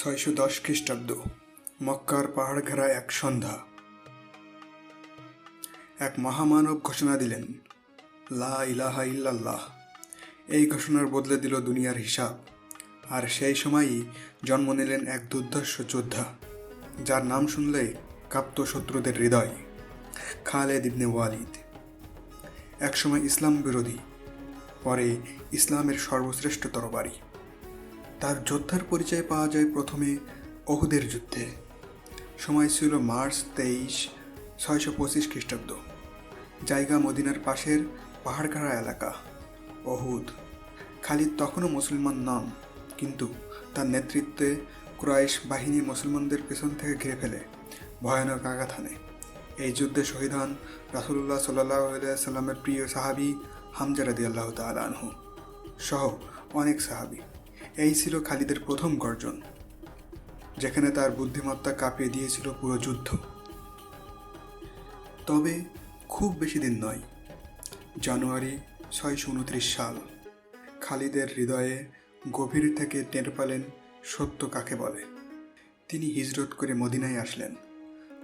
ছয়শো দশ খ্রিস্টাব্দ, মক্কার পাহাড় ঘেরা এক সন্ধ্যা। এক মহামানব ঘোষণা দিলেন, লা ইলাহা ইল্লাল্লাহ। এই ঘোষণার বদলে দিল দুনিয়ার হিসাব। আর সেই সময়ই জন্ম নিলেন এক দুর্ধর্ষ যোদ্ধা, যার নাম শুনলে কাঁপত শত্রুদের হৃদয়, খালেদ ইবনে ওয়ালিদ। একসময় ইসলাম বিরোধী, পরে ইসলামের সর্বশ্রেষ্ঠ তরবারি তার যোদ্ধার পরিচয় পাওয়া যায় প্রথমে অহুদের যুদ্ধে। সময় ছিল মার্চ তেইশ, ছয়শো পঁচিশ খ্রিস্টাব্দ। জায়গা মদিনার পাশের পাহাড়খাড়া এলাকা অহুদ খালিদ তখনও মুসলমান নন, কিন্তু তার নেতৃত্বে ক্রাইশ বাহিনী মুসলমানদের পেছন থেকে ঘিরে ফেলে ভয়ানক আঘাত হানে। এই যুদ্ধে শহীদ হন রাসুল্লাহ সাল্লাহ সাল্লামের প্রিয় সাহাবি হামজা রাদি আল্লাহ তালহু সহ অনেক সাহাবি। এই ছিল খালিদের প্রথম গর্জন, যেখানে তার বুদ্ধিমত্তা কাঁপিয়ে দিয়েছিল পুরো যুদ্ধ। তবে খুব বেশি দিন নয়, জানুয়ারি ছয়শো উনত্রিশ সাল, খালিদের হৃদয়ে গভীর থেকে টের পেলেন সত্য কাকে বলে। তিনি হিজরত করে মদিনায় আসলেন।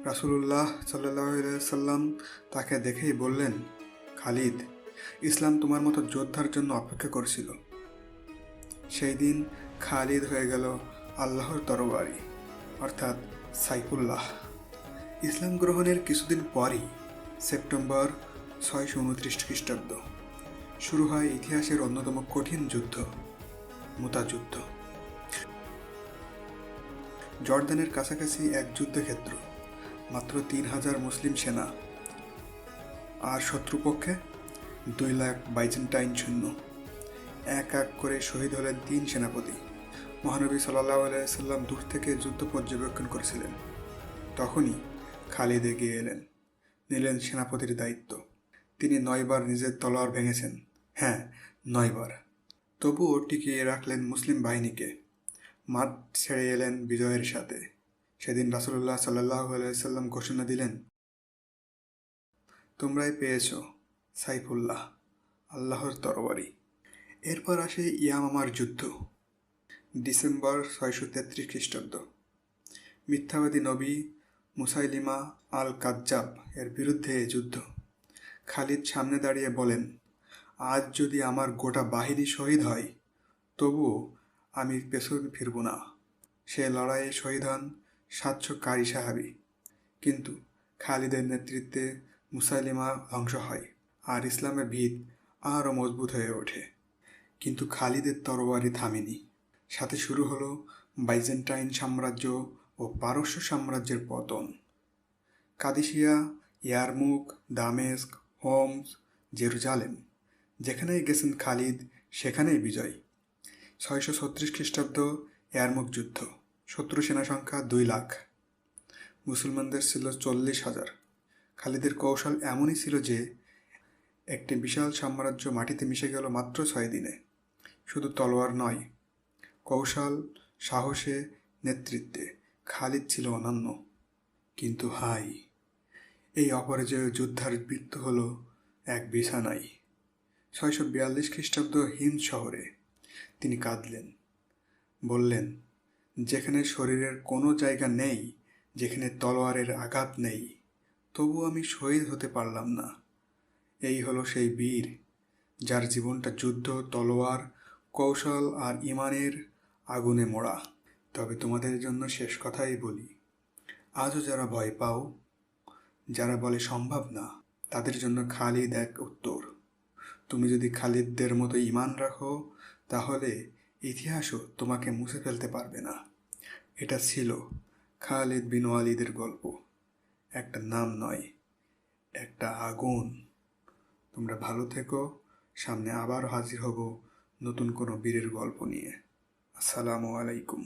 রাসুলুল্লাহ সাল্লাহ সাল্লাম তাকে দেখেই বললেন, খালিদ, ইসলাম তোমার মতো যোদ্ধার জন্য অপেক্ষা করছিল। সেই দিন খালিদ হয়ে গেল আল্লাহর তরবারি অর্থাৎ সাইফুল্লাহ। ইসলাম গ্রহণের কিছুদিন পরই, সেপ্টেম্বর ছয়শো উনত্রিশ খ্রিস্টাব্দ, শুরু হয় ইতিহাসের অন্যতম কঠিন যুদ্ধ মুতা যুদ্ধ জর্দানের কাছাকাছি এক যুদ্ধক্ষেত্র, মাত্র তিন হাজার মুসলিম সেনা আর শত্রুপক্ষে দুই লাখ বাইজেন্টাইন শূন্য এক এক করে শহীদ হলেন তিন সেনাপতি। মহানবী সাল্লাহ আলাইসাল্লাম দূর থেকে যুদ্ধ পর্যবেক্ষণ করেছিলেন। তখনই খালিদ এগিয়ে এলেন, নিলেন সেনাপতির দায়িত্ব। তিনি নয়বার নিজের তলোয়ার ভেঙেছেন। হ্যাঁ নয়বার। তবুও টিকিয়ে রাখলেন মুসলিম বাহিনীকে। মাঠ ছেড়ে এলেন বিজয়ের সাথে। সেদিন রাসুল্লাহ সাল্লাহ আলাইসাল্লাম ঘোষণা দিলেন, তোমরাই পেয়েছ সাইফুল্লাহ, আল্লাহর তরবারি। এরপর আসে ইয়ামামার যুদ্ধ, ডিসেম্বর ছয়শো তেত্রিশ খ্রিস্টাব্দ। মিথ্যাবাদী নবী মুসাইলিমা আল কাজ্জাব এর বিরুদ্ধে যুদ্ধ। খালিদ সামনে দাঁড়িয়ে বলেন, আজ যদি আমার গোটা বাহিনী শহীদ হয়, তবুও আমি পেছন ফিরব না। সে লড়াইয়ে শহীদ হন সাতশো কারি সাহাবি। কিন্তু খালিদের নেতৃত্বে মুসাইলিমা ধ্বংস হয়, আর ইসলামের ভিত আরও মজবুত হয়ে ওঠে। কিন্তু খালিদের তরবারি থামেনি। সাথে শুরু হলো বাইজেন্টাইন সাম্রাজ্য ও পারস্য সাম্রাজ্যের পতন। কাদিসিয়া ইয়ারমুক দামেস্ক, হোমস, জেরুজালেম, যেখানেই গেছেন খালিদ, সেখানেই বিজয়। ছয়শো ছত্রিশ খ্রিস্টাব্দ ইয়ারমুক যুদ্ধ, শত্রু সেনা সংখ্যা দুই লাখ। মুসলমানদের ছিল চল্লিশ হাজার। খালিদের কৌশল এমনই ছিল যে, একটি বিশাল সাম্রাজ্য মাটিতে মিশে গেল মাত্র ছয় দিনে। শুধু তলোয়ার নয়, কৌশল, সাহসে, নেতৃত্বে খালিদ ছিল অনন্য। কিন্তু হাই, এই অপরাজয় যোদ্ধার মৃত্যু হল এক বিছানায়। ছয়শো বিয়াল্লিশ খ্রিস্টাব্দ হিন্দ শহরে তিনি কাঁদলেন, বললেন, যেখানে শরীরের কোনো জায়গা নেই, যেখানে তলোয়ারের আঘাত নেই, তবু আমি শহীদ হতে পারলাম না। এই হলো সেই বীর, যার জীবনটা যুদ্ধ, তলোয়ার কৌশল আর ইমানের আগুনে মোড়া। তবে তোমাদের জন্য শেষ কথাই বলি। আজও যারা ভয় পাও, যারা বলে সম্ভব না, তাদের জন্য খালিদ এক উত্তর। তুমি যদি খালিদদের মতো ইমান রাখো, তাহলে ইতিহাসও তোমাকে মুছে ফেলতে পারবে না। এটা ছিল খালিদ বিন ওয়ালিদের গল্প। একটা নাম নয়, একটা আগুন। তোমরা ভালো থেকো, সামনে আবার হাজির হব নতুন কোনো বীরের গল্প নিয়ে। আসসালামু আলাইকুম।